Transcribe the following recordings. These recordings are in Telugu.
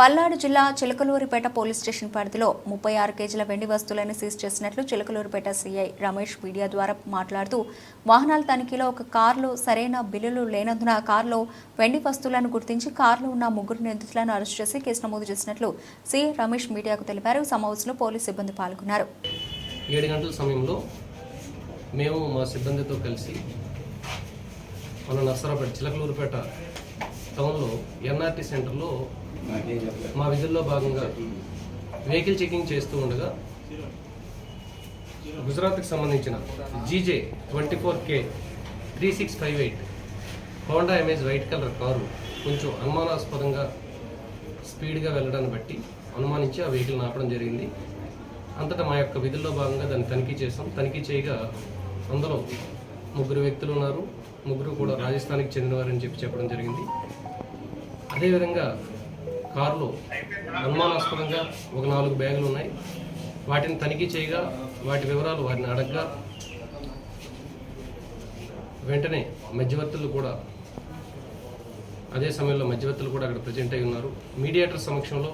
పల్నాడు జిల్లా చిలకలూరిపేట పోలీస్ స్టేషన్ పరిధిలో ముప్పై ఆరు కేజీల వెండి వస్తువులను సీజ్ చేసినట్లు చిలకలూరిపేట సీఐ రమేష్ మీడియా ద్వారా మాట్లాడుతూ వాహనాల తనిఖీలో ఒక కారులో సరైన బిల్లులు లేనందున కారులో వెండి వస్తువులను గుర్తించి కారులో ఉన్న ముగ్గురు నిందితులను అరెస్ట్ చేసి కేసు నమోదు చేసినట్లు సీఐ రమేష్ మీడియాకు తెలిపారు. సమావేశంలో పోలీసు సిబ్బంది పాల్గొన్నారు. ఏడు గంటల సమయంలో మేము మా సిబ్బందితో కలిసి మన నర్సరాపేట చిలకలూరుపేట టౌన్లో ఎన్ఆర్టీ సెంటర్లో మా విధుల్లో భాగంగా వెహికల్ చెకింగ్ చేస్తూ ఉండగా గుజరాత్కి సంబంధించిన GJ twenty four K three six five eight Honda Amaze white colour car కొంచెం అనుమానాస్పదంగా స్పీడ్గా వెళ్ళడాన్ని బట్టి అనుమానించి ఆ వెహికల్ ఆపడం జరిగింది. అంతటా మా యొక్క విధుల్లో భాగంగా దాన్ని తనిఖీ చేసాం తనిఖీ చేయగా అందులో ముగ్గురు వ్యక్తులు ఉన్నారు. ముగ్గురు కూడా రాజస్థాన్కి చెందినవారని చెప్పి చెప్పడం జరిగింది. అదేవిధంగా కారులో అనుమానాస్పదంగా ఒక నాలుగు బ్యాగులు ఉన్నాయి. వాటిని తనిఖీ చేయగా వాటి వివరాలు వారిని అడగగా వెంటనే మధ్యవర్తులు కూడా అదే సమయంలో మధ్యవర్తులు కూడా అక్కడ ప్రజెంట్ అయి ఉన్నారు. మీడియేటర్ సమక్షంలో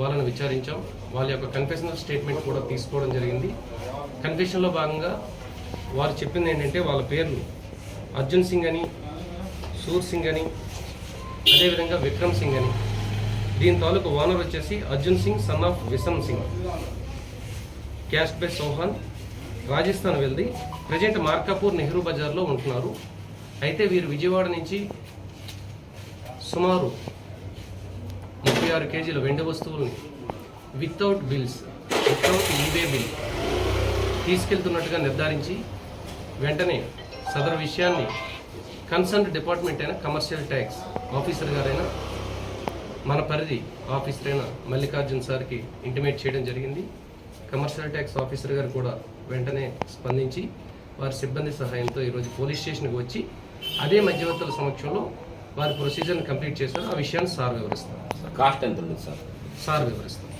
వాళ్ళని విచారించాం. వాళ్ళ యొక్క కన్ఫెషనల్ స్టేట్మెంట్ కూడా తీసుకోవడం జరిగింది. కన్ఫెషన్లో భాగంగా వారు చెప్పింది ఏంటంటే వాళ్ళ పేర్లు అర్జున్ సింగ్ అని సూర్ సింగ్ అని అదేవిధంగా విక్రమ్ సింగ్ అని దీని తాలూకు ఓనర్ వచ్చేసి Arjun Singh son of Visan Singh. Caste by Chauhan Rajasthan వెళ్ళి ప్రజెంట్ మార్కాపూర్ నెహ్రూ బజార్లో ఉంటున్నారు. అయితే వీరు విజయవాడ నుంచి సుమారు ముప్పై ఆరు కేజీల వెండి వస్తువుల్ని without bills without e way bill తీసుకెళ్తున్నట్టుగా నిర్ధారించి వెంటనే సదరు విషయాన్ని కన్సర్న్ డిపార్ట్మెంట్ అయిన కమర్షియల్ ట్యాక్స్ ఆఫీసర్ గారైన మన పరిధి ఆఫీసర్ అయిన మల్లికార్జున్ సార్కి ఇంటిమేట్ చేయడం జరిగింది. కమర్షియల్ ట్యాక్స్ ఆఫీసర్ గారు కూడా వెంటనే స్పందించి వారి సిబ్బంది సహాయంతో ఈరోజు పోలీస్ స్టేషన్కి వచ్చి అదే మధ్యవర్తుల సమక్షంలో వారి ప్రొసీజర్ని కంప్లీట్ చేశారు. ఆ విషయాన్ని సార్ వివరిస్తారు. కాస్ట్ ఎంత ఉంది సార్? సార్ వివరిస్తారు.